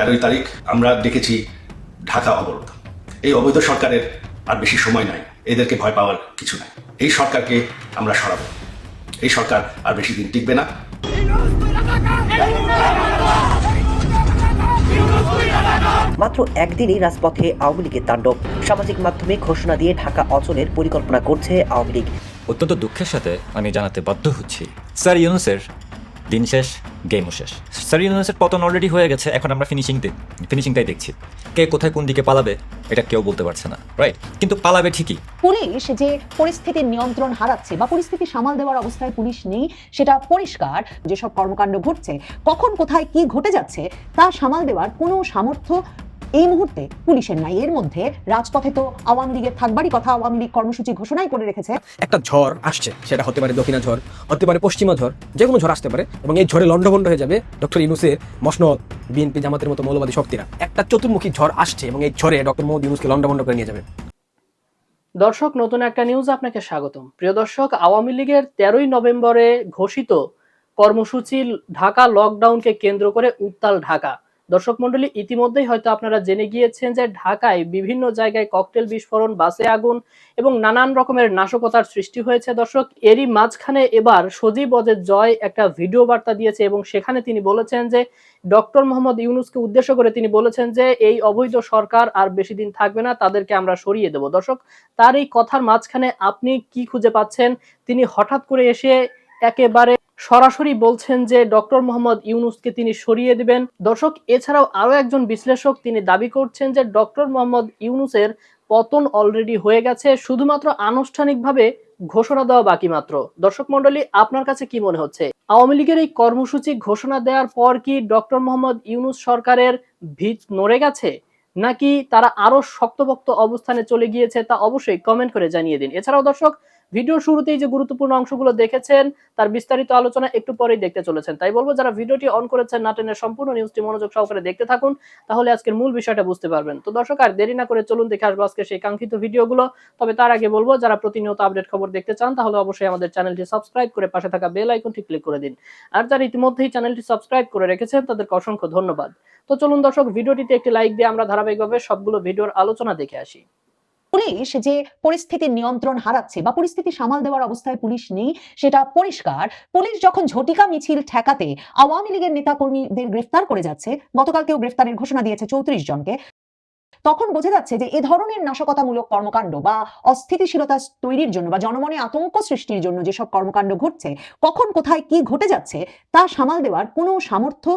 তেরোই তারিখ আমরা দেখেছি ঢাকা অবরোধ। এই অবৈধ সরকারের আর বেশি সময় নাই। এদেরকে ভয় পাওয়ার কিছু নাই। এই সরকারকে আমরা সরাবো। এই সরকার আর বেশি দিন টিকবে না। মাত্র একদিনই রাজপথে আওয়ামী লীগের তাণ্ডব। সামাজিক মাধ্যমে ঘোষণা দিয়ে ঢাকা অচলের পরিকল্পনা করছে আওয়ামী লীগ। অত্যন্ত দুঃখের সাথে আমি জানাতে বাধ্য হচ্ছি। স্যার ইউনুসের দিন শেষ গেমও শেষ। স্যার পতন অলরেডি হয়ে গেছে, এখন আমরা ফিনিশিং ফিনিশিংটাই দেখছি। কে কোথায় কোন দিকে পালাবে, এটা কেউ বলতে পারছে না রাইট কিন্তু পালাবে ঠিকই। পুলিশ যে পরিস্থিতির নিয়ন্ত্রণ হারাচ্ছে বা পরিস্থিতি সামাল দেওয়ার অবস্থায় পুলিশ নেই, সেটা পরিষ্কার, যেসব কর্মকাণ্ড ঘটছে, কখন কোথায় কি ঘটে যাচ্ছে, তা সামাল দেওয়ার কোনো সামর্থ্য এই মুহূর্তে পুলিশের নাই। এর মধ্যে রাজপথে তো আওয়ামী লীগের থাকবারই কথা আওয়ামী লীগ কর্মসূচি ঘোষণাই করে রেখেছে। একটা ঝড় আসছে সেটা হতে পারে দক্ষিণা ঝড় হতে পারে পশ্চিমা ঝড় যে কোনো ঝড় আসতে পারে এবং এই ঝড়ে লণ্ডভণ্ড হয়ে যাবে ডক্টর ইউনুসের মসনদ বিএনপি জামাতের মতো মৌলবাদী শক্তিরা। একটা চতুর্মুখী ঝড় আসছে এবং এই ঝড়ে ডক্টর মোহাম্মদ ইউনুসকে লণ্ডভণ্ড করে নিয়ে যাবে। দর্শক নতুন একটা নিউজ আপনাকে স্বাগতম। প্রিয় দর্শক আওয়ামী লীগের তেরোই নভেম্বরে ঘোষিত কর্মসূচি ঢাকা লকডাউনকে কেন্দ্র করে উত্তাল ঢাকা। দর্শক মন্ডলী, ইতিমধ্যেই হয়তো আপনারা জেনে গিয়েছেন যে ঢাকায় বিভিন্ন জায়গায় ককটেল বিস্ফোরণ, বাসে আগুন এবং নানান রকমের নাশকতার সৃষ্টি হয়েছে। দর্শক, এরই মাঝখানে এবার সজীব অজের জয় একটা ভিডিও বার্তা দিয়েছে এবং সেখানে তিনি বলেছেন যে, ডক্টর মোহাম্মদ ইউনুসকে উদ্দেশ্য করে তিনি বলেছেন যে, এই অবৈধ সরকার আর বেশি দিন থাকবে না, তাদেরকে আমরা সরিয়ে দেব। দর্শক, তার এই কথার মাঝখানে আপনি কি খুঁজে পাচ্ছেন? তিনি হঠাৎ করে এসে একেবারে সরাসরি বলছেন যে ডক্টর মোহাম্মদ ইউনুসকে তিনি সরিয়ে দিবেন। দর্শক, এছাড়াও আরও একজন বিশ্লেষক তিনি দাবি করছেন যে ডক্টর মোহাম্মদ ইউনুসের পতন অলরেডি হয়ে গেছে, শুধুমাত্র আনুষ্ঠানিকভাবে ঘোষণা দেওয়া বাকি মাত্র। দর্শক মন্ডলী আপনার কাছে কি মনে হচ্ছে? আওয়ামী লীগের এই কর্মসূচি ঘোষণা দেওয়ার পর কি ডক্টর মোহাম্মদ ইউনুস সরকারের ভিত নড়ে গেছে? নাকি তারা আরও শক্তপোক্ত অবস্থানে চলে গিয়েছে তা অবশ্যই কমেন্ট করে জানিয়ে দিন। এছাড়াও দর্শক ভিডিওর শুরুতেই যে গুরুত্বপূর্ণ অংশগুলো দেখেছেন, তার বিস্তারিত আলোচনা একটু পরেই দেখতে চলেছেন। তাই বলব, যারা ভিডিওটি অন করেছেন নাটেনের সম্পূর্ণ নিউজটি মনোযোগ সহকারে দেখতে থাকুন, তাহলে আজকের মূল বিষয়টা বুঝতে পারবেন। তো দর্শক, আর দেরি না করে চলুন দেখে আসব আজকে সেই কাঙ্ক্ষিত ভিডিওগুলো। তবে তার আগে বলব, যারা প্রতিনিয়ত আপডেট খবর দেখতে চান, তাহলে অবশ্যই আমাদের চ্যানেলটি সাবস্ক্রাইব করে পাশে থাকা বেল আইকনটি ক্লিক করে দিন। আর যারা ইতিমধ্যেই চ্যানেলটি সাবস্ক্রাইব করে রেখেছেন, তাদেরকে অসংখ্য ধন্যবাদ। তো চলুন দর্শক, ভিডিওটিতে একটি লাইক দিয়ে আমরা ধারাবাহিকভাবে সবগুলো ভিডিওর আলোচনা দেখে আসি। পুলিশ যে পরিস্থিতির নিয়ন্ত্রণ হারাচ্ছে বা পরিস্থিতি সামাল দেওয়ার অবস্থায় পুলিশ নেই, সেটা পরিষ্কার। পুলিশ যখন ঝটিকা মিছিল ঠেকাতে আওয়ামী লীগের নেতাকর্মীদের গ্রেফতার করে যাচ্ছে, গতকালকেও গ্রেফতারের ঘোষণা দিয়েছে চৌত্রিশ জনকে, তখন বোঝা যাচ্ছে যে এ ধরনের নাশকতামূলক কর্মকাণ্ড বা অস্থিতিশীলতা তৈরির জন্য বা জনমনে আতঙ্ক সৃষ্টির জন্য যেসব কর্মকাণ্ড ঘটছে, কখন কোথায় কি ঘটে যাচ্ছে, তা সামাল দেওয়ার কোনো সামর্থ্য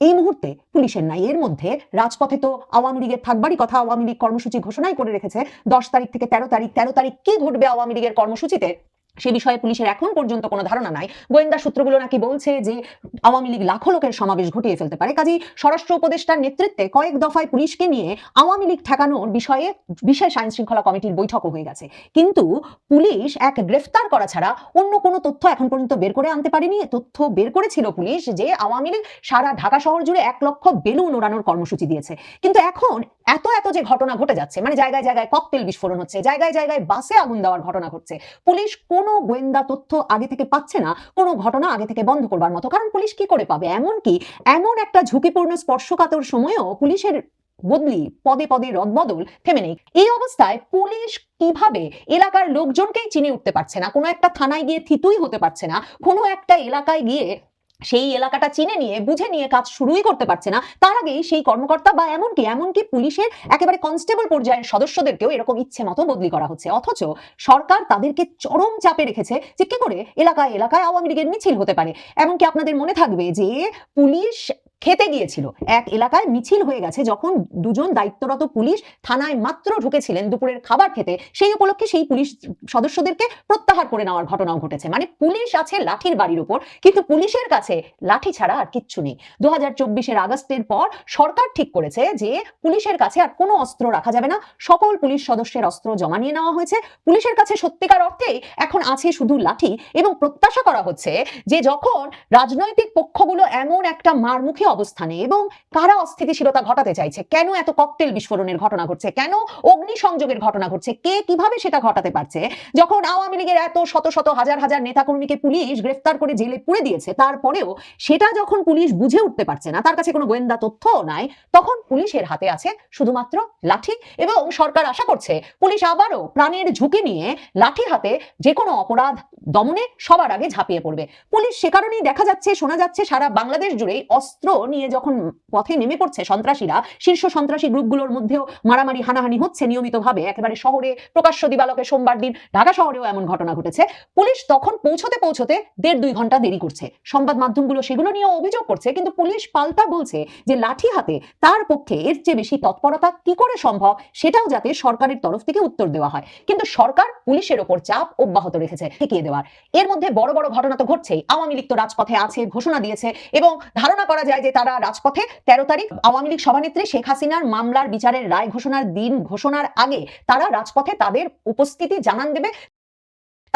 এই মুহূর্তে পুলিশের নাই এর মধ্যে রাজপথে তো আওয়ামী লীগের থাকবারই কথা আওয়ামী লীগ কর্মসূচি ঘোষণাই করে রেখেছে। দশ তারিখ থেকে তেরো তারিখ তেরো তারিখ কি ঘটবে আওয়ামী লীগের কর্মসূচিতে? সে বিষয়ে পুলিশের এখন পর্যন্ত কোনো ধারণা নাই। গোয়েন্দা সূত্রগুলো নাকি বলছে যে আওয়ামী লীগ লাখো লোকের সমাবেশ ঘটিয়ে ফেলতে পারে। কাজেই স্বরাষ্ট্র উপদেষ্টার নেতৃত্বে কয়েক দফায় পুলিশকে নিয়ে আওয়ামী লীগ ঠেকানোর বিষয়ে বিশেষ আইন শৃঙ্খলা কমিটির বৈঠকও হয়ে গেছে। কিন্তু পুলিশ এক গ্রেফতার করা ছাড়া অন্য কোনো তথ্য এখন পর্যন্ত বের করে আনতে পারেনি। তথ্য বের করেছিল পুলিশ যে আওয়ামী লীগ সারা ঢাকা শহর জুড়ে এক লক্ষ বেলুন ওড়ানোর কর্মসূচি দিয়েছে। কিন্তু এখন এত এত যে ঘটনা ঘটে যাচ্ছে মানে জায়গায় জায়গায় ককটেল বিস্ফোরণ হচ্ছে, জায়গায় জায়গায় বাসে আগুন দেওয়ার ঘটনা ঘটছে, পুলিশ কোনো গোয়েন্দা তথ্য আগে থেকে পাচ্ছে না, কোনো ঘটনা আগে থেকে বন্ধ করবার মতো। কারণ পুলিশ কি করে পাবে? এমন কি, এমন একটা ঝুঁকিপূর্ণ স্পর্শকাতর সময়েও পুলিশের বদলি, পদে পদে রদবদল থেমে নেই। এই অবস্থায় পুলিশ কীভাবে এলাকার লোকজনকেই চিনে উঠতে পারছে না? কোনো একটা থানায় গিয়ে থিতুই হতে পারছে না। কোনো একটা এলাকায় গিয়ে সেই এলাকাটা চিনে নিয়ে, বুঝে নিয়ে কাজ শুরুই করতে পারছে না। তার আগেই সেই কর্মকর্তা বা এমনকি এমনকি পুলিশের একেবারে কনস্টেবল পর্যায়ের সদস্যদেরকেও এরকম ইচ্ছে মতো বদলি করা হচ্ছে। অথচ সরকার তাদেরকে চরম চাপে রেখেছে যে কি করে? এলাকায় এলাকায় আওয়ামী লীগের মিছিল হতে পারে। এমনকি আপনাদের মনে থাকবে যে পুলিশ খেতে গিয়েছিল। এক এলাকায় মিছিল হয়ে গেছে যখন দুজন দায়িত্বরত পুলিশ থানায় মাত্র ঢুকেছিলেন দুপুরের খাবার খেতে। সেই উপলক্ষে সেই পুলিশ সদস্যদেরকে প্রত্যাহার করে নেওয়ার ঘটনাও ঘটেছে। মানে পুলিশ আছে লাঠির বাড়ির উপর, কিন্তু পুলিশের কাছে লাঠি ছাড়া আর কিচ্ছু নেই। দু হাজার চব্বিশের আগস্টের পর সরকার ঠিক করেছে যে পুলিশের কাছে আর কোনো অস্ত্র রাখা যাবে না। সকল পুলিশ সদস্যের অস্ত্র জমা নিয়ে নেওয়া হয়েছে। পুলিশের কাছে সত্যিকার অর্থেই এখন আছে শুধু লাঠি এবং প্রত্যাশা করা হচ্ছে যে যখন রাজনৈতিক পক্ষগুলো এমন একটা মারমুখী অবস্থানে এবং কারা অস্থিতিশীলতা ঘটাতে চাইছে? কেন এত ককটেল বিস্ফোরণের ঘটনা ঘটছে? কেন অগ্নিসংযোগের ঘটনা ঘটছে? কে কীভাবে সেটা ঘটাতে পারছে? যখন আওয়ামী লীগের এত শত শত হাজার হাজার নেতাকর্মীকে পুলিশ গ্রেফতার করে জেলে পুরে দিয়েছে, তারপরেও সেটা যখন পুলিশ বুঝে উঠতে পারছে না, তার কাছে কোনো গোয়েন্দা তথ্যও নাই, তখন পুলিশের হাতে আছে শুধুমাত্র লাঠি এবং সরকার আশা করছে পুলিশ আবারও প্রাণের ঝুঁকি নিয়ে লাঠি হাতে যে কোনো অপরাধ দমনে সবার আগে ঝাঁপিয়ে পড়বে। পুলিশ সে কারণেই দেখা যাচ্ছে, শোনা যাচ্ছে সারা বাংলাদেশ জুড়েই অস্ত্র নিয়ে যখন পথে নেমে পড়ছে সন্ত্রাসীরা, শীর্ষ সন্ত্রাসী গ্রুপগুলোর মধ্যেও মারামারি, হানাহানি হচ্ছে নিয়মিতভাবে। একেবারে শহরে প্রকাশ্য দিবালকে সোমবার দিন ঢাকা শহরেও এমন ঘটনা ঘটেছে। পুলিশ তখন পৌঁছতে পৌঁছতে দেড় দুই ঘণ্টা দেরি করছে। সংবাদ মাধ্যমগুলো সেগুলো নিয়েও অভিযোগ করছে, কিন্তু পুলিশ পাল্টা বলছে যে লাঠি হাতে তার পক্ষে এর চেয়ে বেশি তৎপরতা কি করে সম্ভব সেটাও যাতে সরকারের তরফ থেকে উত্তর দেওয়া হয়। কিন্তু সরকার পুলিশের ওপর চাপ অব্যাহত রেখেছে, ঠেকিয়ে দেওয়ার। এর মধ্যে বড় বড় ঘটনা তো ঘটছেই। আওয়ামী লীগ তো রাজপথে আছে, ঘোষণা দিয়েছে এবং ধারণা করা যায় যে তারা রাজপথে তেরো তারিখ আওয়ামী লীগ সভানেত্রী শেখ হাসিনার মামলার বিচারের রায় ঘোষণার দিন ঘোষণার আগে তারা রাজপথে তাদের উপস্থিতি জানান দেবে।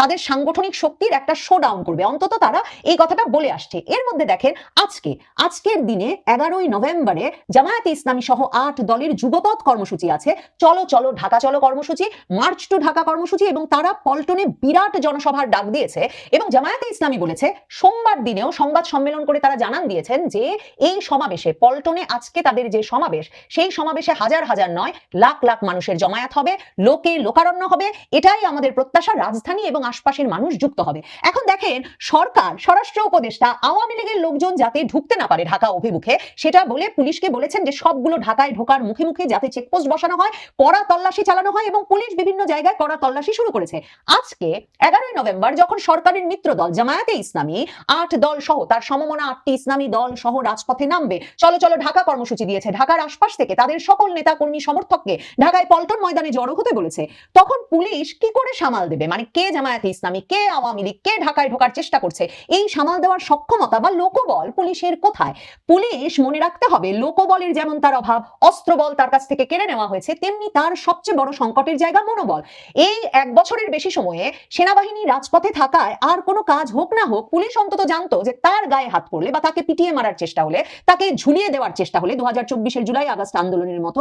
তাদের সাংগঠনিক শক্তির একটা শো ডাউন করবে। অন্তত তারা এই কথাটা বলে আসছে। এর মধ্যে দেখেন, আজকে, আজকের দিনে এগারোই নভেম্বরে জামায়াতে ইসলামী সহ আট দলের যুগপথ কর্মসূচি আছে। চলো চলো, ঢাকা, চলো কর্মসূচি, মার্চ টু ঢাকা কর্মসূচি এবং তারা পল্টনে বিরাট জনসভার ডাক দিয়েছে এবং জামায়াতে ইসলামী বলেছে, সোমবার দিনেও সংবাদ সম্মেলন করে তারা জানান দিয়েছেন যে, এই সমাবেশে, পল্টনে আজকে তাদের যে সমাবেশ, সেই সমাবেশে হাজার হাজার নয়, লাখ লাখ মানুষের জমায়েত হবে, লোকে লোকারণ্য হবে। এটাই আমাদের প্রত্যাশা, রাজধানী এবং আশপাশের মানুষ যুক্ত হবে। এখন দেখেন সরকার, স্বরাষ্ট্র উপদেষ্টা, আওয়ামী লীগের লোকজন যাতে ঢুকতে না পারে ঢাকা অভিমুখে, সেটা বলে পুলিশকে বলেছেন যে সবগুলো ঢাকায় ঢোকার মুখে মুখে যাতে চেকপোস্ট বসানো হয়, কড়া তল্লাশি চালানো হয় এবং পুলিশ বিভিন্ন জায়গায় কড়া তল্লাশি শুরু করেছে। আজকে এগারোই নভেম্বর যখন সরকারের মিত্র দল জামায়াতে ইসলামী, আট দল সহ, তার সমমনা আটটি ইসলামী দল সহ রাজপথে নামবে। চলো চলো ঢাকা কর্মসূচি দিয়েছে। ঢাকার আশপাশ থেকে তাদের সকল নেতা কর্মী সমর্থককে ঢাকায় পল্টন ময়দানে জড়ো হতে বলেছে। তখন পুলিশ কি করে সামাল দেবে? মানে কে জামায়াতে ইসলামী কে আওয়ামী লীগ কে ঢাকায় ঢোকার চেষ্টা করছে। এই সামাল দেওয়ার সক্ষমতা বা লোকবল পুলিশের কোথায়? পুলিশ মনে রাখতে হবে, লোকবলের যেমন তার অভাব অস্ত্রবল তার কাছ থেকে কেড়ে নেওয়া হয়েছে, তেমনি তার সবচেয়ে বড় সংকটের জায়গা মনোবল। এই এক বছরের বেশি সময়ে সেনাবাহিনী রাজপথে থাকায় আর কোনো কাজ হোক না হোক, পুলিশ অন্তত জানতো যে তার গায়ে হাত পড়লে বা তাকে পিটিয়ে মারার চেষ্টা হলে, তাকে ঝুলিয়ে দেওয়ার চেষ্টা হলে দু হাজার জুলাই, আগস্ট আন্দোলনের মতো,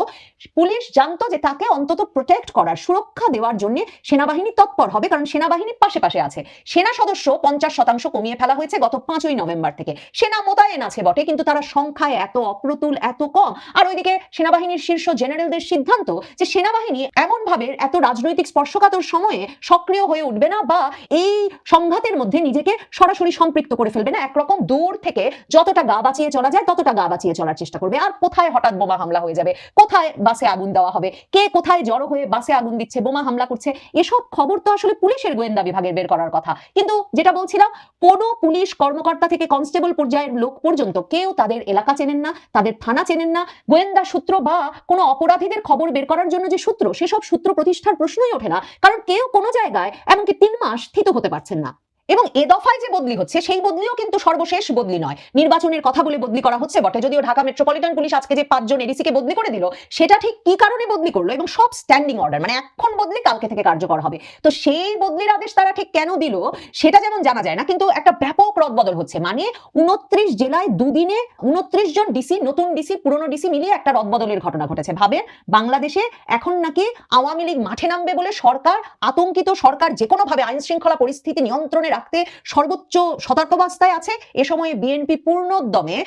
পুলিশ জানতো যে তাকে অন্তত প্রোটেক্ট করার, সুরক্ষা দেওয়ার জন্য সেনাবাহিনী তৎপর হবে। কারণ সেনাবাহিনী পাশে পাশে আছে। সেনা সদস্য পঞ্চাশ শতাংশ কমিয়ে ফেলা হয়েছে গত পাঁচই নভেম্বর থেকে। সেনা মোতায়েন আছে বটে, কিন্তু তারা সংখ্যায় এত অপ্রতুল, এত কম। আর ওইদিকে সেনাবাহিনীর শীর্ষ জেনারেলদের সিদ্ধান্ত যে সেনাবাহিনী এমন ভাবে এত রাজনৈতিক স্পর্শকাতর সময়ে সক্রিয় হয়ে উঠবে না বা এই সংঘাতের মধ্যে নিজেকে সরাসরি সম্পৃক্ত করে ফেলবে না। একরকম দূর থেকে যতটা গা বাঁচিয়ে চলা যায়, ততটা গা বাঁচিয়ে চলার চেষ্টা করবে। আর কোথায় হঠাৎ বোমা হামলা হয়ে যাবে? কোথায় বাসে আগুন দেওয়া হবে? কে কোথায় জড়ো হয়ে বাসে আগুন দিচ্ছে, বোমা হামলা করছে? এসব খবর তো আসলে পুলিশের গোয়েন্দা বিভাগের বের করার কথা। কিন্তু যেটা বলছিলাম, কোনো পুলিশ কর্মকর্তা থেকে কনস্টেবল পর্যায়ের লোক পর্যন্ত, কেউ তাদের এলাকা চেনেন না, তাদের থানা চেনেন না, গোয়েন্দা সূত্র বা কোনো অপরাধীদের খবর বের করার জন্য যে সূত্র, সেসব সূত্র প্রতিষ্ঠার প্রশ্নই ওঠে না। কারণ কেউ কোনো জায়গায় এমনকি তিন মাস স্থিত হতে পারছেন না। এবং এ দফায় যে বদলি হচ্ছে, সেই বদলিও কিন্তু সর্বশেষ বদলি নয়। নির্বাচনের কথা বলে বদলি করা হচ্ছে বটে। যদিও ঢাকা মেট্রোপলিটন পুলিশ আজকে যে পাঁচজন এডিসিকে বদলি করে দিল, সেটা ঠিক কি কারণে বদলি করল এবং সব স্ট্যান্ডিং অর্ডার মানে এখন বদলি কালকে থেকে কার্যকর হবে। তো সেই বদলির আদেশ তারা ঠিক কেন দিল, সেটা যেমন জানা যায় না, কিন্তু একটা ব্যাপক রদবদল হচ্ছে। মানে উনত্রিশ জেলায় দুদিনে উনত্রিশ জন ডিসি, নতুন ডিসি, পুরনো ডিসি মিলিয়ে একটা রদবদলের ঘটনা ঘটেছে। ভাবেন, বাংলাদেশে এখন নাকি আওয়ামী লীগ মাঠে নামবে বলে সরকার, আতঙ্কিত সরকার যে কোনো ভাবে আইন শৃঙ্খলা পরিস্থিতি নিয়ন্ত্রণে রাখতে সর্বোচ্চ সতর্কাবস্থায় আছে। এ সময়ে বিএনপি পূর্ণোদ্যমে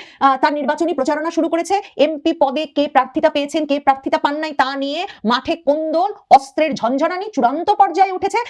তার নির্বাচনী প্রচারণা শুরু করেছে। এমপি পদে কে প্রার্থিতা পেয়েছেন, কে প্রার্থিতা পান নাই তা নিয়ে মাঠে কোন্দল, অস্ত্রের ঝঞ্ঝানানি চূড়ান্ত পর্যায়ে উঠেছে।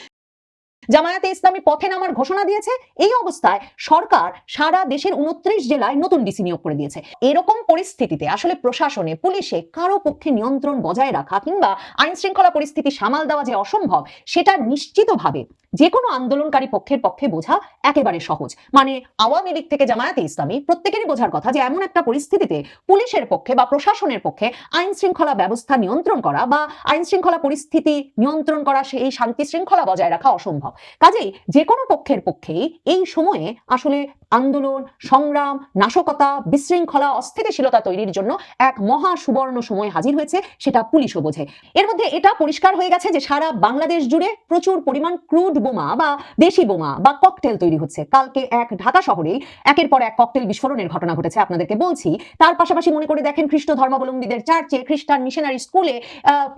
জামায়াতে ইসলামী পথে নামার ঘোষণা দিয়েছে। এই অবস্থায় সরকার সারা দেশের উনত্রিশ জেলায় নতুন ডিসি নিয়োগ করে দিয়েছে। এরকম পরিস্থিতিতে আসলে প্রশাসনে, পুলিশে কারও পক্ষে নিয়ন্ত্রণ বজায় রাখা কিংবা আইন শৃঙ্খলা পরিস্থিতি সামাল দেওয়া যে অসম্ভব, সেটা নিশ্চিতভাবে যে কোনো আন্দোলনকারী পক্ষের পক্ষে বোঝা একেবারে সহজ। মানে আওয়ামী লীগ থেকে জামায়াতে ইসলামী প্রত্যেকেরই বোঝার কথা যে এমন একটা পরিস্থিতিতে পুলিশের পক্ষে বা প্রশাসনের পক্ষে আইন শৃঙ্খলা ব্যবস্থা নিয়ন্ত্রণ করা বা আইন শৃঙ্খলা পরিস্থিতি নিয়ন্ত্রণ করা, সেই শান্তি শৃঙ্খলা বজায় রাখা অসম্ভব। কাজেই যে কোনো পক্ষের পক্ষেই এই সময়ে আসলে আন্দোলন, সংগ্রাম, নাশকতা, বিশৃঙ্খলা, অস্থিতিশীলতা তৈরির জন্য এক মহা সুবর্ণ সময় হাজির হয়েছে, সেটা পুলিশও বোঝে। এর মধ্যে এটা পরিষ্কার হয়ে গেছে যে সারা বাংলাদেশ জুড়ে প্রচুর পরিমাণ ক্রুড বোমা বা দেশি বোমা বা ককটেল তৈরি হচ্ছে। কালকে এক ঢাকা শহরেই একের পর এক ককটেল বিস্ফোরণের ঘটনা ঘটেছে আপনাদেরকে বলছি। তার পাশাপাশি মনে করে দেখেন খ্রিস্ট ধর্মাবলম্বীদের চার্চে, খ্রিস্টান মিশনারি স্কুলে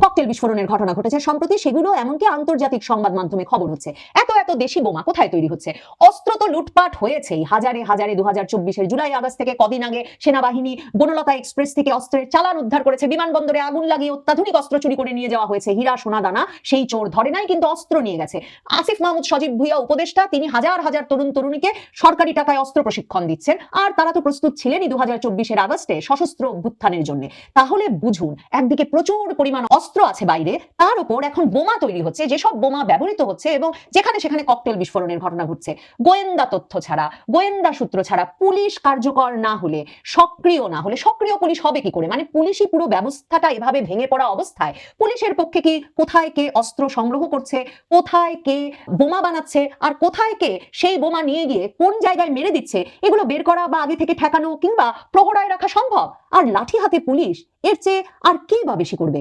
ককটেল বিস্ফোরণের ঘটনা ঘটেছে। সম্প্রতি সেগুলো এমনকি আন্তর্জাতিক সংবাদ মাধ্যমে খবর হচ্ছে। এত এত দেশি বোমা কোথায় তৈরি হচ্ছে? অস্ত্র তো লুটপাট হয়েছেই। হাজারে হাজারে দু হাজার জুলাই আগস্ট থেকে কদিন আগে সেনাবাহিনী বনলতা এক্সপ্রেস থেকে অস্ত্রের চালান উদ্ধার করেছে। বিমানবন্দরে আগুন লাগিয়ে অত্যাধুনিক অস্ত্র চুরি করে নিয়ে যাওয়া হয়েছে। হীরা সোনা দানা সেই চোর ধরে নাই, কিন্তু অস্ত্র নিয়ে গেছে। আসিফ মাহমুদ, সজীব ভুইয়া উপদেষ্টা, তিনি হাজার হাজার তরুণ তরুণীকে সরকারি টাকায় অস্ত্র প্রশিক্ষণ দিচ্ছেন। আর তারা তো প্রস্তুত ছিলেনই দু হাজার চব্বিশের আগস্টে সশস্ত্র অভ্যুত্থানের জন্য। তাহলে বুঝুন, একদিকে প্রচুর পরিমাণ অস্ত্র আছে বাইরে, তার উপর এখন বোমা তৈরি হচ্ছে, যেসব বোমা ব্যবহৃত হচ্ছে এবং যেখানে সেখানে ককটেল বিস্ফোরণের ঘটনা ঘটছে। গোয়েন্দা তথ্য ছাড়া, গোয়েন্দা সূত্র ছাড়া পুলিশ কার্যকর না হলে, সক্রিয় না হলে, সক্রিয় পুলিশ হবে কি করে? মানে পুলিশই পুরো ব্যবস্থাটা এভাবে ভেঙে পড়া অবস্থায় পুলিশের পক্ষে কি কোথায় কে অস্ত্র সংগ্রহ করছে, কোথায় কে বোমা বানাচ্ছে, আর কোথায় কে সেই বোমা নিয়ে গিয়ে কোন জায়গায় মেরে দিচ্ছে, এগুলো বের করা বা আগে থেকে ঠেকানো কিংবা প্রহরায় রাখা সম্ভব? আর লাঠি হাতে পুলিশ, এর চেয়ে আর কে বা বেশি করবে?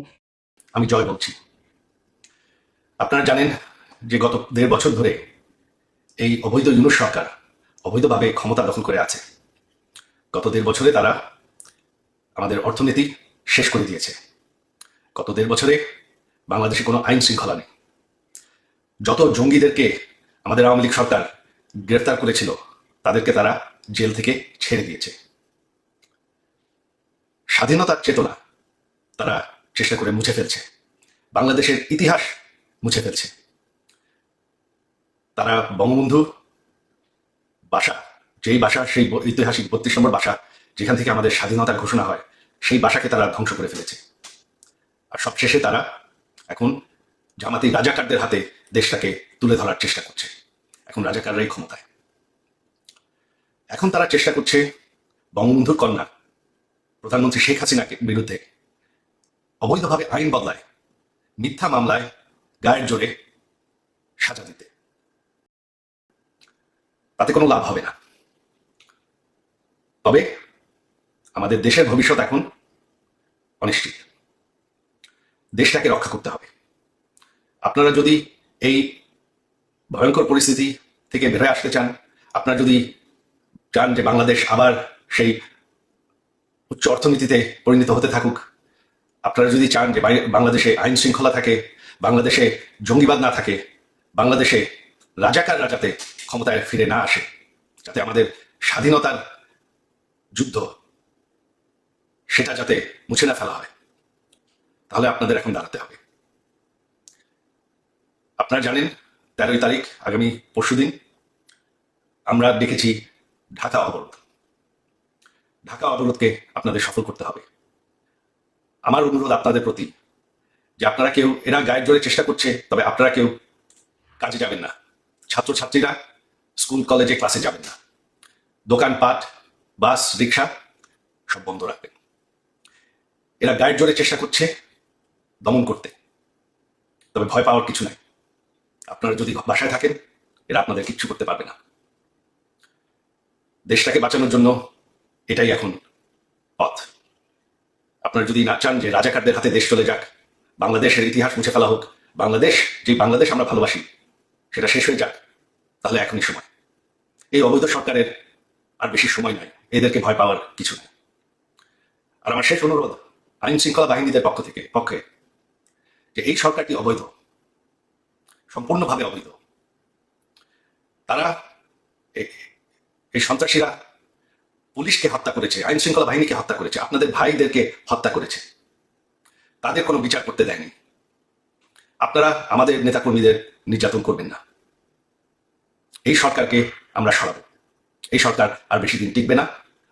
আমি জয় বলছি। আপনারা জানেন যে গত দেড় বছর ধরে এই অবৈধ ইউনুস সরকার অবৈধভাবে ক্ষমতা দখল করে আছে, গত দেড় বছরে তারা আমাদের অর্থনীতি শেষ করে দিয়েছে। গত দেড় বছরে বাংলাদেশে কোনো আইন শৃঙ্খলা নেই। যত জঙ্গিদেরকে আমাদের আওয়ামী লীগ সরকার গ্রেফতার করেছিল, তাদেরকে তারা জেল থেকে ছেড়ে দিয়েছে। স্বাধীনতার চেতনা তারা চেষ্টা করে মুছে ফেলছে। বাংলাদেশের ইতিহাস মুছে ফেলছে। তারা বঙ্গবন্ধু বাসা, যেই বাসা সেই ঐতিহাসিক বত্রিশ নম্বর বাসা, যেখান থেকে আমাদের স্বাধীনতার ঘোষণা হয়, সেই বাসাকে তারা ধ্বংস করে ফেলেছে। আর সবশেষে তারা এখন জামাতি রাজাকারদের হাতে দেশটাকে তুলে ধরার চেষ্টা করছে। এখন রাজাকাররাই ক্ষমতায়। এখন তারা চেষ্টা করছে বঙ্গবন্ধুর কন্যা, প্রধানমন্ত্রী শেখ হাসিনাকে বিরুদ্ধে অবৈধভাবে আইন বদলায়, মিথ্যা মামলায় গায়ের জোরে সাজা দিতে। তাতে কোনো লাভ হবে না। তবে আমাদের দেশের ভবিষ্যৎ এখন অনিশ্চিত। দেশটাকে রক্ষা করতে হবে। আপনারা যদি এই ভয়ঙ্কর পরিস্থিতি থেকে বেরোয় আসতে চান, আপনারা যদি চান যে বাংলাদেশ আবার সেই উচ্চ অর্থনীতিতে পরিণত হতে থাকুক, আপনারা যদি চান যে বাংলাদেশে আইন শৃঙ্খলা থাকে, বাংলাদেশে জঙ্গিবাদ না থাকে, বাংলাদেশে রাজাকার রাজাতে ক্ষমতায় ফিরে না আসে। যাতে আমাদের স্বাধীনতার যুদ্ধ সেটা যাতে মুছে না ফেলা হয়, তাহলে আপনাদের এখন দাঁড়াতে হবে। আপনারা জানেন, তেরোই তারিখ, আগামী পরশুদিন আমরা দেখেছি ঢাকা অবরোধ। ঢাকা অবরোধকে আপনাদের সফল করতে হবে। আমার অনুরোধ আপনাদের প্রতি যে আপনারা কেউ এরা গায়ের জোরে চেষ্টা করছে, তবে আপনারা কেউ কাজে যাবেন না। ছাত্রছাত্রীরা স্কুল, কলেজে ক্লাসে যাবেন না। দোকানপাট, বাস, রিক্সা সব বন্ধ রাখবেন। এরা গায়ের জোরে চেষ্টা করছে দমন করতে। তবে ভয় পাওয়ার কিছু নাই। আপনারা যদি বাসায় থাকেন, এরা আপনাদের কিচ্ছু করতে পারবে না। দেশটাকে বাঁচানোর জন্য এটাই এখন পথ। আপনারা যদি না চান যে রাজাকারদের হাতে দেশ চলে যাক, বাংলাদেশের ইতিহাস মুছে ফেলা হোক, বাংলাদেশ যে বাংলাদেশ আমরা ভালোবাসি, সেটা শেষ হয়ে যাক, তাহলে এখনই সময়। এই অবৈধ সরকারের আর বেশি সময় নাই। এদেরকে ভয় পাওয়ার কিছু নেই। আর আমার শেষ অনুরোধ, আইন শৃঙ্খলা বাহিনীদের পক্ষ থেকে, পক্ষে, যে এই সরকারটি অবৈধ, সম্পূর্ণভাবে অবৈধ। তারা এই সন্ত্রাসীরা পুলিশকে হত্যা করেছে, আইন শৃঙ্খলা বাহিনীকে হত্যা করেছে, আপনাদের ভাইদেরকে হত্যা করেছে। তাদের কোনো বিচার করতে দেয়নি। আপনারা আমাদের নেতাকর্মীদের নির্যাতন করবেন না। এই সরকারকে আমরা সরাবো। এই সরকার আর বেশি দিন টিকবে না।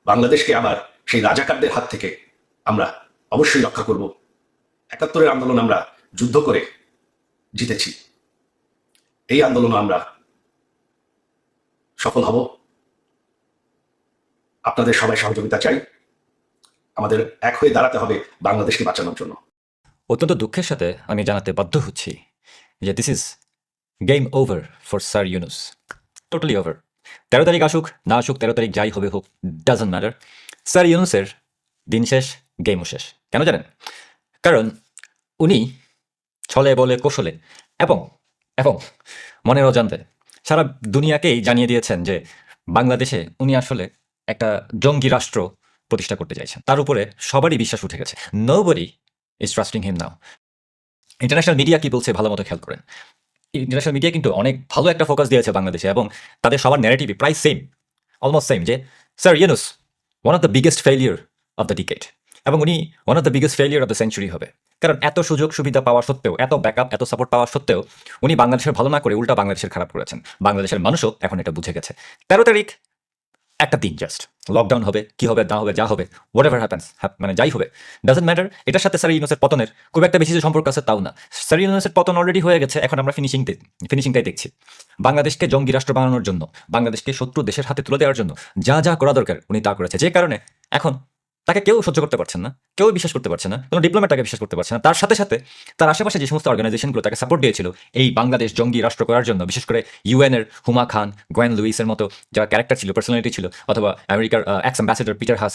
বাংলাদেশকে আবার সেই রাজাকারদের হাত থেকে আমরা অবশ্যই রক্ষা করব। একাত্তরের আন্দোলন আমরা যুদ্ধ করে জিতেছি। এই আন্দোলন আমরা সফল হব। আপনাদের সবাই সহযোগিতা চাই। আমাদের এক হয়ে দাঁড়াতে হবে বাংলাদেশকে বাঁচানোর জন্য। অত্যন্ত দুঃখের সাথে আমি জানাতে বাধ্য হচ্ছি যে this is game over for sir Yunus totally over তেরো তারিখ আসুক, না আসুক, তেরো তারিখ যাই হবে হোক ডাজন্ট ম্যাটার স্যার ইউনুসের দিন শেষ গেমও শেষ। কেন জানেন? কারণ উনি ছলে, বলে, কৌশলে এবং এবং মনের অজান্তে সারা দুনিয়াকেই জানিয়ে দিয়েছেন যে বাংলাদেশে উনি আসলে একটা জঙ্গি রাষ্ট্র প্রতিষ্ঠা করতে চাইছেন। তার উপরে সবারই বিশ্বাস উঠে গেছে। Nobody is trusting him now international media কি বলছে ভালো মতো খেয়াল করেন। ইন্টারন্যাশনাল মিডিয়া কিন্তু অনেক ভালো একটা ফোকাস দিয়েছে বাংলাদেশে এবং তাদের সবার ন্যারেটিভই প্রায় সেম অলমোস্ট সেম যে sir Yunus one of the biggest failure of the decade এবং উনি one of the biggest failure of the century হবে। কারণ এত সুযোগ সুবিধা পাওয়া সত্ত্বেও, এত ব্যাকআপ এত সাপোর্ট পাওয়া সত্ত্বেও উনি বাংলাদেশের ভালো না করে উল্টা বাংলাদেশের খারাপ করেছেন। বাংলাদেশের মানুষও এখন এটা বুঝে গেছে। তেরো তারিখ একটা দিন জাস্ট লকডাউন হবে, কি হবে, না হবে, যা হবে হোয়াট এভার হ্যাপেন্স মানে যাই হবে। ডাজেন্ট ম্যাটার এটার সাথে স্যার ইউনুসের পতনের খুব একটা বেশি যে সম্পর্ক আছে তাও না। স্যার ইউনুসের পতন অলরেডি হয়ে গেছে, এখন আমরা ফিনিশিং ফিনিশিংটাই দেখছি। বাংলাদেশকে জঙ্গি রাষ্ট্র বানানোর জন্য, বাংলাদেশকে শত্রু দেশের হাতে তুলে দেওয়ার জন্য যা যা করা দরকার, উনি তা করেছে। যে কারণে এখন তাকে কেউ সহ্য করতে পারছেন না, কেউ বিশ্বাস করতে পারছে না, কোনো ডিপ্লোমেট তাকে বিশ্বাস করতে পারছে না। তার সাথে সাথে তার আশেপাশে যে সমস্ত অর্গানাইজেশনগুলো তাকে সাপোর্ট দিয়েছিল, এই বাংলাদেশ জঙ্গি রাষ্ট্র করার জন্য, বিশেষ করে ইউএনের হুমা খান গোয়েন লুইসের মতো যারা ক্যারেক্টার ছিল পার্সোনালিটি ছিল, অথবা আমেরিকার এক্স অ্যাম্বাসেডর পিটার হাস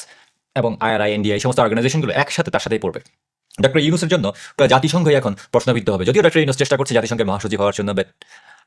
এবং আইআরআই ইন্ডিয়া এই সমস্ত অর্গানাইজেশনগুলো একসাথে তার সাথেই পড়বে। ডক্টর ইউনুসের জন্য জাতিসংঘই এখন প্রশ্নবিদ্ধ হবে, যদিও ডক্টর ইউনুস চেষ্টা করছে জাতিসংঘের মহাসচিব হওয়ার জন্য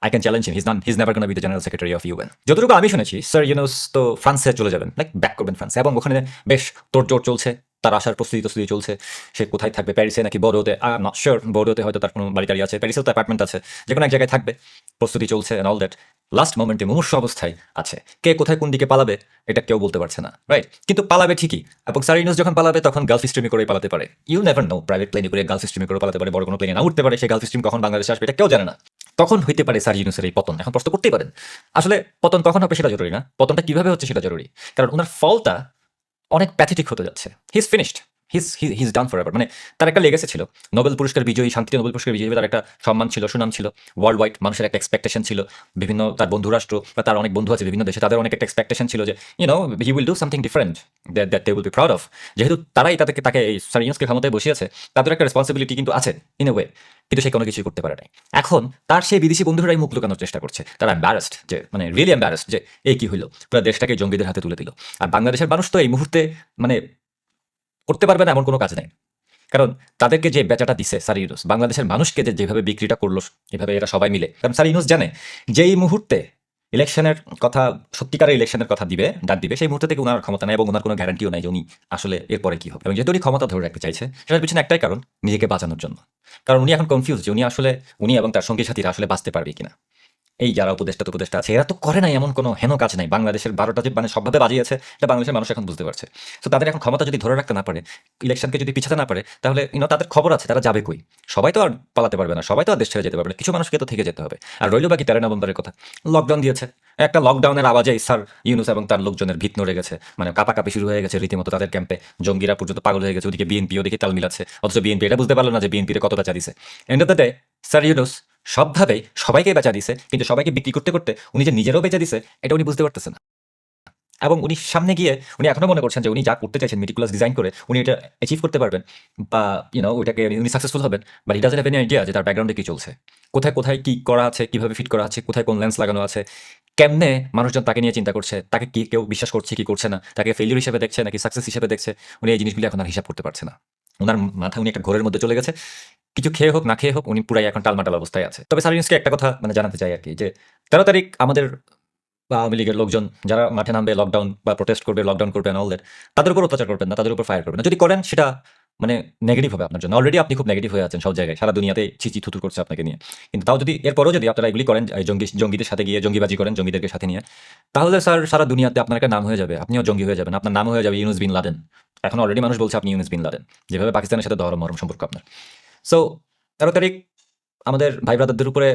I can challenge him he's none he's never be the general secretary of UN যতটুকু আমি শুনেছি স্যার ইউনুস তো ফ্রান্সে চলে যাবেন লাইক ব্যাক করবেন ফ্রান্সে এবং ওখানে বেশ তোড়জোড় চলছে, তার আসার প্রস্তুতি প্রস্তুতি চলছে। সে কোথায় থাকবে প্যারিসে নাকি বড়োতে নট শিওর বড়োতে হয়তো তার কোনো বাড়ি আছে প্যারিসেও তো অ্যাপার্টমেন্ট আছে যে কোনো এক জায়গায় থাকবে, প্রস্তুতি চলছে অ্যান্ড অল দ্যাট লাস্ট মোমেন্টে মুমূর্ষ অবস্থায় আছে। কে কোথায় কোন দিকে পালাবে, এটা কেউ বলতে পারছে না রাইট কিন্তু পালাবে ঠিকই। এবং সারিনুস যখন পালাবে, তখন গালফ স্ট্রিমে করে পালাতে পারে। ইউ নেভার নো প্রাইভেট প্লেনে করে গালফ স্ট্রিমে করে পালাতে পারে, বড় কোনো প্লেনে না উঠতে পারে, সেই গালফ স্ট্রিম কখন বাংলাদেশে আসবে, এটা কেউ জানে না। তখন হইতে পারে সার ইউনুসের এই পতন। এখন প্রশ্ন করতেই পারেন। আসলে পতন কখন হবে সেটা জরুরি না? পতনটা কীভাবে হচ্ছে সেটা জরুরি? কারণ ওনার ফলটা অনেক প্যাথেটিক হতে যাচ্ছে। He is finished he's he's done for ever মানে তার একটা লেগেছে ছিল। নোবেল পুরস্কার বিজয়ী শান্তি নোবেল পুরস্কার বিজয়ী তার একটা সম্মান ছিল, সুনাম ছিল। ওয়ার্ল্ড ওয়াইড মানুষের একটা এক্সপেকটেশন ছিল। বিভিন্ন তার বন্ধু রাষ্ট্র বা তার অনেক বন্ধু আছে বিভিন্ন দেশে, তাদের অনেক একটা এক্সপেকটেশন ছিল যে you know he will do something different that that they will be proud of যেহেতু তারাই তাদেরকে, তাকে এই সারিয়াসকে ক্ষমতায় বসিয়েছে, তাদের একটা রেসপন্সিবিলিটি কিন্তু আছে ইন এ ওয়ে কিন্তু সে কোনো কিছুই করতে পারে নাই। এখন তার সেই বিদেশি বন্ধুরাই মুখ লুকানোর চেষ্টা করছে। তারা এম্বারাসড যে মানে রিয়েলি এম্বারাসড যে, এই কি হইল? পুরো দেশটাকে জঙ্গিদের হাতে তুলে দিল। আর বাংলাদেশের মানুষ তো এই মুহূর্তে মানে করতে পারবে না এমন কোনো কাজ নাই। কারণ তাদেরকে যে বেচাটা দিছে স্যার ইউনুস বাংলাদেশের মানুষকে যে যেভাবে বিক্রিটা করল, এভাবে এরা সবাই মিলে। কারণ স্যার ইউনুস জানে যে এই মুহূর্তে ইলেকশনের কথা, সত্যিকারের ইলেকশনের কথা দিবে, ডাক দিবে, সেই মুহূর্তে থেকে ওনার ক্ষমতা নেই এবং ওনার কোনো গ্যারান্টিও নাই যে উনি আসলে এরপরে কি হবে। এবং যেহেতু উনি ক্ষমতা ধরে রাখতে চাইছে, সেটার পিছনে একটাই কারণ, নিজেকে বাঁচানোর জন্য। কারণ উনি এখন কনফিউজ যে উনি আসলে, উনি এবং তার সঙ্গী সাথীরা আসলে বাঁচতে পারবে কিনা। এই যারা উপদেষ্টা উপদেষ্টা আছে, এরা তো করে নাই এমন কোনো হেন কাজ নাই। বাংলাদেশের বারোটা যে মানে সবভাবে বাজিয়েছে, এটা বাংলাদেশের মানুষ এখন বুঝতে পারছে। তো তাদের এখন ক্ষমতা যদি ধরে রাখতে না পারে, ইলেকশনকে যদি পিছাতে না পারে, তাহলে ইনো তাদের খবর আছে, তারা যাবে কই? সবাই তো আর পালাতে পারবে না, সবাই তো আর দেশ ছেড়ে যেতে পারবে না, কিছু মানুষকে তো থেকে যেতে হবে। আর রইল বাকি তেরো নভেম্বরের কথা। লকডাউন দিয়েছে। একটা লকডাউনের আওয়াজে স্যার ইউনুস এবং তার লোকজনের ভিত নড়ে গেছে। মানে কাপাকাপি শুরু হয়ে গেছে রীতিমতো তাদের ক্যাম্পে জঙ্গিরা পর্যন্ত পাগল হয়ে গেছে, ওদিকে বিএনপি ওদিকে তাল মিলাচ্ছে। অথচ বিএনপি এটা বুঝতে পারল না যে বিএনপিতে কতটা চা দিছে end of the day sir Yunus সবভাবেই সবাইকে বেচা দিছে, কিন্তু সবাইকে বিক্রি করতে করতে উনি যে নিজেরও বেচা দিছে, এটা উনি বুঝতে পারতেছেন না। এবং উনি সামনে গিয়ে, উনি এখনও মনে করছেন যে উনি যা করতে চাইছেন মেটিকুলাস ডিজাইন করে, উনি এটা অ্যাচিভ করতে পারবেন বা ইউনো ওইটাকে উনি সাকসেসফুল হবেন বাট ইট ডাজেন্ট আইডিয়া যে তার ব্যাকগ্রাউন্ডে কি চলছে। কোথায় কোথায় কি করা আছে, কীভাবে ফিট করা আছে, কোথায় কোন লেন্স লাগানো আছে, কেমনে মানুষজন তাকে নিয়ে চিন্তা করছে, তাকে কি কেউ বিশ্বাস করছে, কি করছে না, তাকে ফেলিউর হিসেবে দেখছে, নাকি সাকসেস হিসেবে দেখছে, উনি এই জিনিসগুলি এখন আর হিসাব করতে পারছে না। ওনার মাথা উনি একটা ঘোরের মধ্যে চলে গেছে। কিছু খেয়ে হোক, না খেয়ে হোক, উনি পুরাই এখন টালমাটাল অবস্থায় আছে। তবে সারিন্সকে একটা কথা মানে জানাতে চাই আর কি, যে তেরো তারিখ আমাদের বা আওয়ামী লীগের লোকজন যারা মাঠে নামবে লকডাউন বা প্রোটেস্ট করবে লকডাউন করবে অল দ্যাট তাদের উপর অত্যাচার করবেন না, তাদের উপর ফায়ার করবেন না। যদি করেন, সেটা মানে নেগেটিভ হবে আপনার জন্য। অলরেডি আপনি খুব নেগেটিভ হয়ে আছেন সব জায়গায়। সারা দুনিয়াতে চিচি থুতুর করছে আপনাকে নিয়ে। কিন্তু তাও যদি এরপরও যদি আপনারা এগুলি করেন জঙ্গি, জঙ্গিদের সাথে গিয়ে জঙ্গিবাজি করেন, জঙ্গিদেরকে সাথে নিয়ে, তাহলে স্যার সারা দুনিয়াতে আপনার একটা নাম হয়ে যাবে। আপনিও জঙ্গি হয়ে যাবেন। আপনার নাম হয়ে যাবে ইউনুস বিন লাদেন। এখন অলরেডি মানুষ বলছে আপনি ইউনুস বিন লাদেন। যেভাবে পাকিস্তানের সাথে দরম মরম সম্পর্ক আপনার। সো তেরো তারিখ আমাদের ভাই ব্রাদারদের উপরে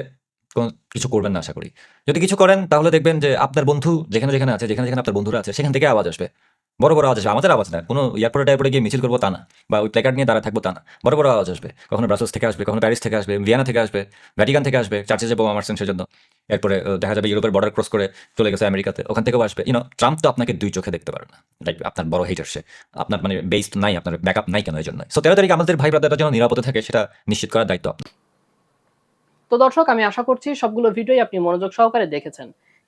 কোনো কিছু করবেন না, আশা করি। যদি কিছু করেন, তাহলে দেখবেন যে আপনার বন্ধু যেখানে যেখানে আছে, যেখানে যেখানে আপনার বন্ধুরা আছে, সেখান থেকে আওয়াজ আসবে। বড় বড় আওয়াজ আসবে। আমাদের আওয়াজ না, কোনো এয়ারপোর্টে টাইপোর্টে গিয়ে মিছিল করব তা না, বা ওই প্ল্যাকার্ড নিয়ে দাঁড়া থাকব তা না। বড় বড় আওয়াজ আসবে, কখনো ব্রাসেলস থেকে আসবে, কখনো প্যারিস থেকে আসবে ভিয়ানা থেকে আসবে ভ্যাটিকান থেকে আসবে চার্চে যাব মারছেন সেজন্য। এরপরে দেখা যাবে ইউরোপের বর্ডার ক্রস করে চলে গেছে আমেরিকাতে, ওখান থেকেও আসবে। ইউনো ট্রাম্প তো আপনাকে দুই চোখে দেখতে পারে না। লাইক আপনার বড় হেটার সে। আপনার মানে বেস নাই, আপনার ব্যাকআপ নাই কেন এই জন্য সো তেরো তারিখ আমাদের ভাই ব্রাদাররা যেন নিরাপদে থাকে, সেটা নিশ্চিত করার দায়িত্ব আপনার। তো দর্শক, আমি আশা করছি সবগুলো ভিডিওই আপনি মনোযোগ সহকারে দেখেছেন।